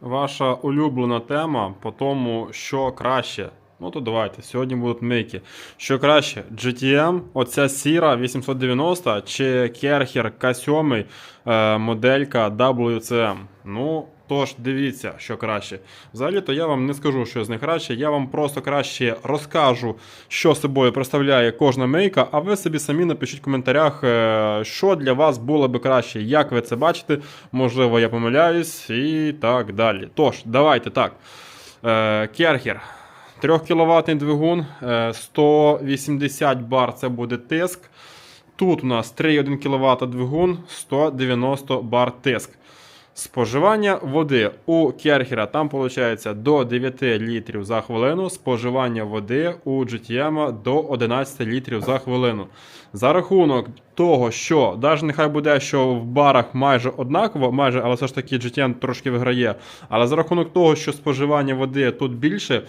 Ваша улюблена тема по тому, що краще. Ну то давайте, сьогодні будуть мики. Що краще, GTM, оця сіра 890 чи Kercher K7 е, моделька WCM. Ну, тож дивіться, що краще. Взагалі-то я вам не скажу, що з них краще. Я вам просто краще розкажу, що собою представляє кожна мийка, а ви собі самі напишіть в коментарях, е, що для вас було би краще, як ви це бачите. Можливо, я помиляюсь і так далі. Тож, давайте так. Е, Керхер. 3 кВт двигун, е, 180 бар це буде тиск. Тут у нас 3,1 кВт двигун, 190 бар тиск. Споживання води у Керхера там виходить до 9 літрів за хвилину. Споживання води у GTM до 11 літрів за хвилину. За рахунок того, що навіть нехай буде, що в барах майже однаково, майже, але все ж таки GTM трошки виграє. Але за рахунок того, що споживання води тут більше,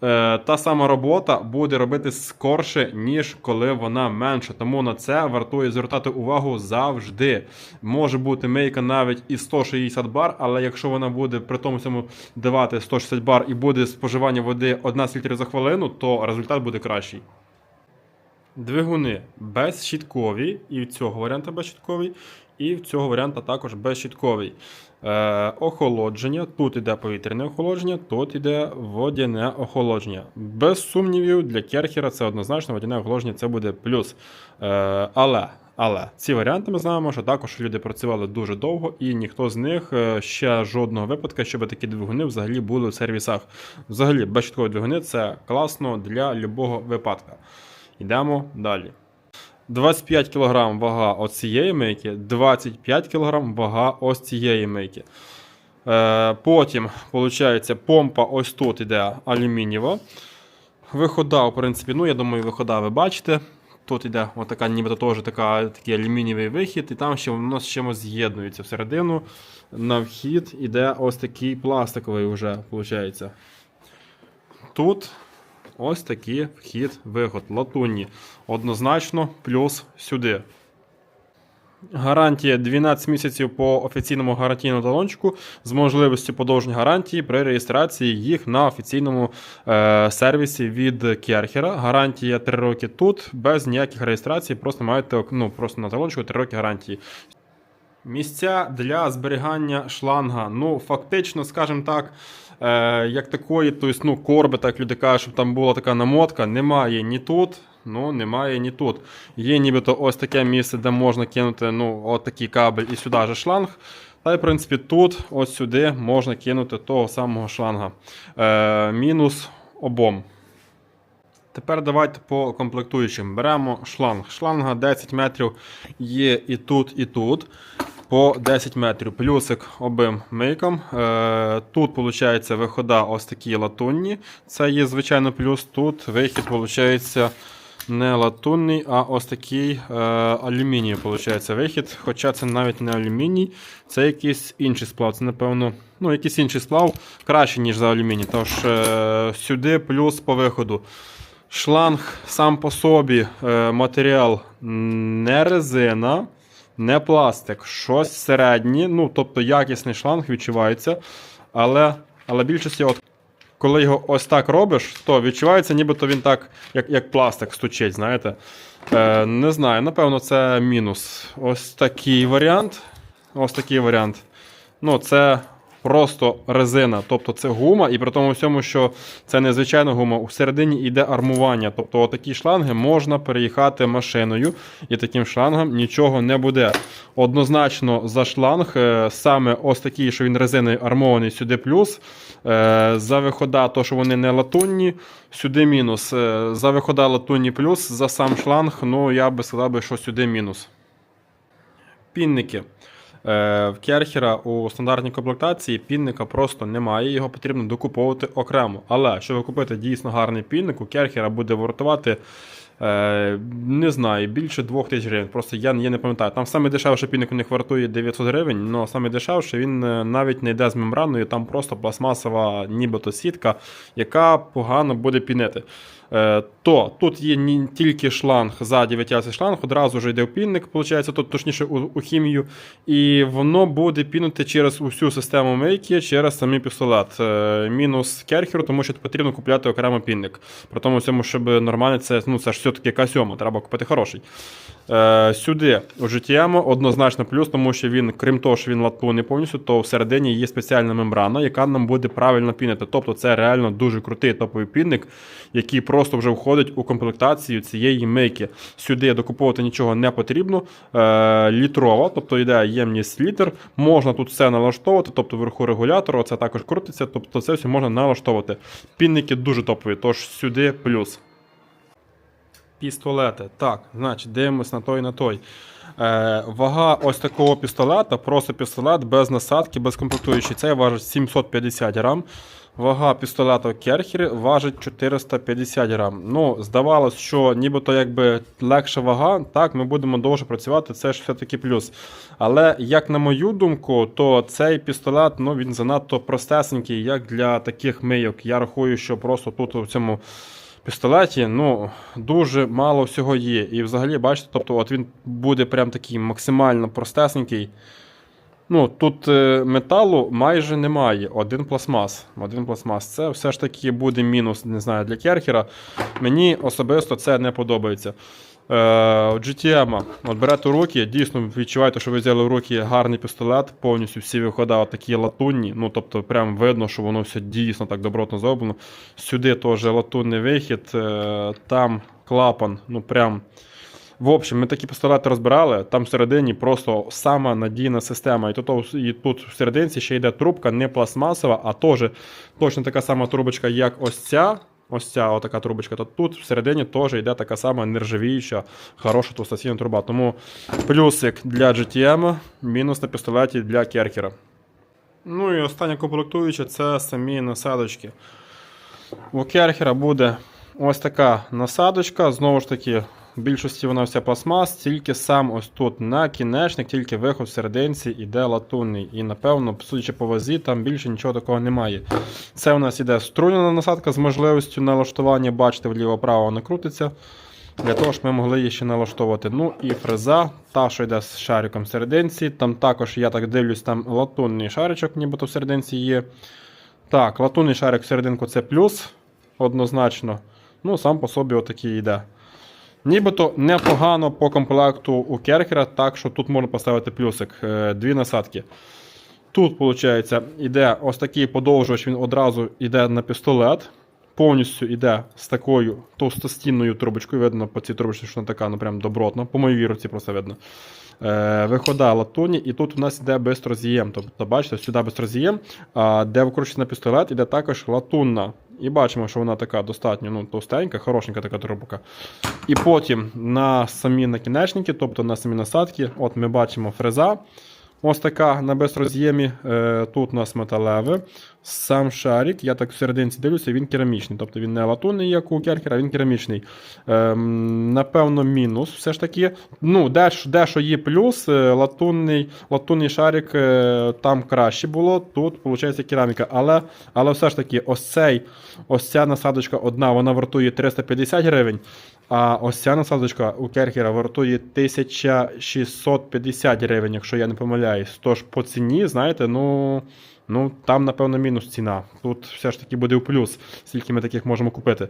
та сама робота буде робити скорше, ніж коли вона менша. Тому на це вартує звертати увагу завжди. Може бути мейка навіть і 160 бар, але якщо вона буде при тому всьому давати 160 бар і буде споживання води 11 літрів за хвилину, то результат буде кращий. Двигуни безщіткові, і в цього варіанта безщітковий, і в цього варіанта також безщітковий. Е, охолодження. Тут іде повітряне охолодження, тут іде водяне охолодження. Без сумнівів, для керхера це однозначно водяне охолодження це буде плюс. Е, але. Але ці варіанти ми знаємо, що також люди працювали дуже довго, і ніхто з них е, ще жодного випадка, щоб такі двигуни взагалі були в сервісах. Взагалі, безщіткові двигуни це класно для любого випадка. Йдемо далі. 25 кг вага ось цієї мийки, 25 кг вага ось цієї мийки. Е, потім, виходить, помпа ось тут іде алюмінієва. Вихода, в принципі, ну, я думаю, вихода ви бачите. Тут іде отака, нібито теж така, такий алюмінієвий вихід, і там ще воно з чимось з'єднується всередину. На вхід іде ось такий пластиковий вже, виходить. Тут ось такий вхід-виход. Латунні. Однозначно, плюс сюди. Гарантія 12 місяців по офіційному гарантійному талончику з можливістю подовження гарантії при реєстрації їх на офіційному е, сервісі від Керхера. Гарантія 3 роки тут, без ніяких реєстрацій, просто маєте ну, просто на талончику 3 роки гарантії. Місця для зберігання шланга. Ну, фактично, скажімо так, е, як такої, тобто, ну, корби, так люди кажуть, щоб там була така намотка, немає ні тут, ну, немає ні тут. Є нібито ось таке місце, де можна кинути ну, от такий кабель і сюди же шланг. Та й, в принципі, тут, ось сюди можна кинути того самого шланга. Е, мінус обом. Тепер давайте по комплектуючим. Беремо шланг. Шланга 10 метрів є і тут, і тут. По 10 метрів. Плюсик обим мийкам. Е, тут, виходить, вихода ось такі латунні. Це є, звичайно, плюс. Тут вихід, виходить, не латунний, а ось такий е, алюміній, виходить, вихід. Хоча це навіть не алюміній, це якийсь інший сплав. Це, напевно, ну, якийсь інший сплав краще, ніж за алюміній. Тож е, сюди плюс по виходу. Шланг сам по собі е, матеріал не резина, не пластик, щось середнє. Ну, тобто якісний шланг відчувається. Але, але більшості, от, коли його ось так робиш, то відчувається, нібито він так, як, як пластик стучить, знаєте. Е, не знаю, напевно, це мінус. Ось такий варіант. Ось такий варіант. Ну, це просто резина, тобто це гума, і при тому всьому, що це не звичайна гума, всередині йде армування. Тобто такі шланги можна переїхати машиною, і таким шлангом нічого не буде. Однозначно за шланг, е, саме ось такий, що він резиною армований, сюди плюс. Е, За вихода, то що вони не латунні, сюди мінус. Е, За вихода латунні плюс, за сам шланг, ну я би сказав, що сюди мінус. Пінники. Е, В Керхера у стандартній комплектації пінника просто немає, його потрібно докуповувати окремо. Але щоб купити дійсно гарний пінник, у Керхера буде вартувати. Е, не знаю, більше 2000 гривень. Просто я, я не пам'ятаю. Там саме дешевший пінник у них вартує 900 гривень, але саме дешевший він е, навіть не йде з мембраною, там просто пластмасова нібито сітка, яка погано буде пінити. Е, то тут є не тільки шланг, ззаді витягується шланг, одразу ж йде в пінник, виходить, точніше у, хімію, і воно буде пінути через усю систему мийки, через самий пістолет. Е, мінус керхеру, тому що потрібно купляти окремо пінник. При тому всьому, щоб нормально, це, ну, це ж все-таки К7, треба купити хороший. Е, сюди у GTM однозначно плюс, тому що він, крім того, що він латунний повністю, то всередині є спеціальна мембрана, яка нам буде правильно пінити. Тобто це реально дуже крутий топовий пінник, який просто вже входить у комплектацію цієї мийки. Сюди докуповувати нічого не потрібно. Е, літрова, тобто йде ємність літр. Можна тут все налаштовувати, тобто вверху регулятора, це також крутиться, тобто це все можна налаштовувати. Пінники дуже топові, тож сюди плюс. Пістолети. Так, значить, дивимось на той на той. Е, вага ось такого пістолета, просто пістолет без насадки, без комплектуючої. Цей важить 750 грам. Вага пістолета Керхер важить 450 грам. Ну, здавалось, що нібито якби легша вага, так, ми будемо довше працювати, це ж все-таки плюс. Але як на мою думку, то цей пістолет ну, він занадто простесенький, як для таких мийок. Я рахую, що просто тут у цьому пістолеті ну, дуже мало всього є. І взагалі, бачите, тобто от він буде прям такий максимально простесенький. Ну, Тут е, металу майже немає. Один пластмас. Один пластмас. Це все ж таки буде мінус, не знаю, для керхера. Мені особисто це не подобається. Е, GTM, от берете у руки, дійсно відчуваєте, що ви взяли в руки гарний пістолет, повністю всі виходи такі латунні. Ну, тобто, прям видно, що воно все дійсно так добротно зроблено. Сюди теж латунний вихід, е, там клапан, ну прям. В общем, ми такі пістолети розбирали, там всередині просто сама надійна система. І тут, і тут всерединці ще йде трубка не пластмасова, а теж точно така сама трубочка, як ось ця. Ось ця отака трубочка. То тут всередині теж йде така сама нержавіюча, хороша товстостійна труба. Тому плюсик для GTM, мінус на пістолеті для керкера. Ну і остання комплектуюча це самі насадочки. У керхера буде ось така насадочка. Знову ж таки, в більшості вона вся пластмас, тільки сам ось тут на кінечник, тільки виход в серединці іде латунний. І напевно, судячи по вазі, там більше нічого такого немає. Це у нас іде струнена насадка з можливістю налаштування, бачите, вліво-право вона крутиться. Для того, щоб ми могли її ще налаштовувати. Ну і фреза, та, що йде з шариком в серединці. Там також, я так дивлюсь, там латунний шаричок, нібито в серединці є. Так, латунний шарик в серединку це плюс, однозначно. Ну, сам по собі отакий йде. Нібито непогано по комплекту у керкера, так що тут можна поставити плюсик. Е, Дві насадки. Тут, виходить, іде ось такий подовжувач, він одразу йде на пістолет. Повністю йде з такою товстостінною трубочкою. Видно по цій трубочці, що вона така, ну прям добротна. По моїй віруці просто видно. Е, Вихода латуні, і тут у нас йде бистроз'єм. Тобто, бачите, сюди бистроз'єм, а де на пістолет, іде також латунна. І бачимо, що вона така достатньо ну, товстенька, хорошенька така трубка. І потім на самі накінечники, тобто на самі насадки, от ми бачимо фреза. Ось така на безроз'ємі. Е, Тут у нас металеве. Сам шарик, я так всерединці дивлюся, він керамічний. Тобто він не латунний, як у керкера, він керамічний. Ем, Напевно, мінус все ж таки. Ну, Дещо де є плюс, е, латунний латунний шарик е, там краще було, тут виходить кераміка. Але але все ж таки, ось цей, ось ця насадочка одна, вона вартує 350 гривень. А ось ця насадочка у Керхера вартує 1650 гривень, якщо я не помиляюсь. Тож по ціні, знаєте, ну. Ну, там, напевно, мінус ціна. Тут все ж таки буде в плюс, скільки ми таких можемо купити.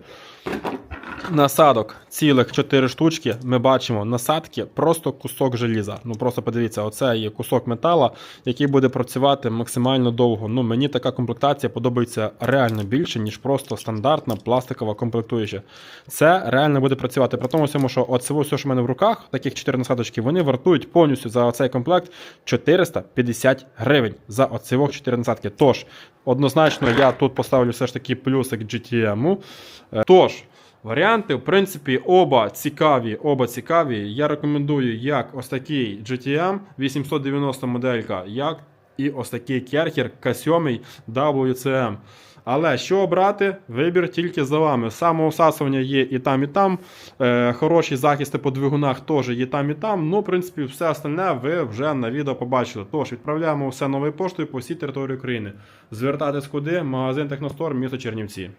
Насадок цілих 4 штучки. Ми бачимо насадки, просто кусок желіза. Ну просто подивіться, оце є кусок метала, який буде працювати максимально довго. Ну, Мені така комплектація подобається реально більше, ніж просто стандартна пластикова комплектуюча. Це реально буде працювати. При тому, всьому, що оце все, що в мене в руках, таких 4 насадочки, вони вартують повністю за цей комплект 450 гривень за оцивок 4 насадки. Тож, однозначно, я тут поставлю все ж таки плюсик GTM. Е, Тож. Варіанти, в принципі, оба цікаві. Оба цікаві. Я рекомендую як ось такий GTM 890 моделька, як і ось такий керхер K7 WCM. Але що обрати, вибір тільки за вами. Самоусасування є і там, і там. Е, Хороші захисти по двигунах теж є там і там. Ну, в принципі, все остальне ви вже на відео побачили. Тож, відправляємо все новою поштою по всій території України. Звертатись куди? Магазин Техностор, місто Чернівці.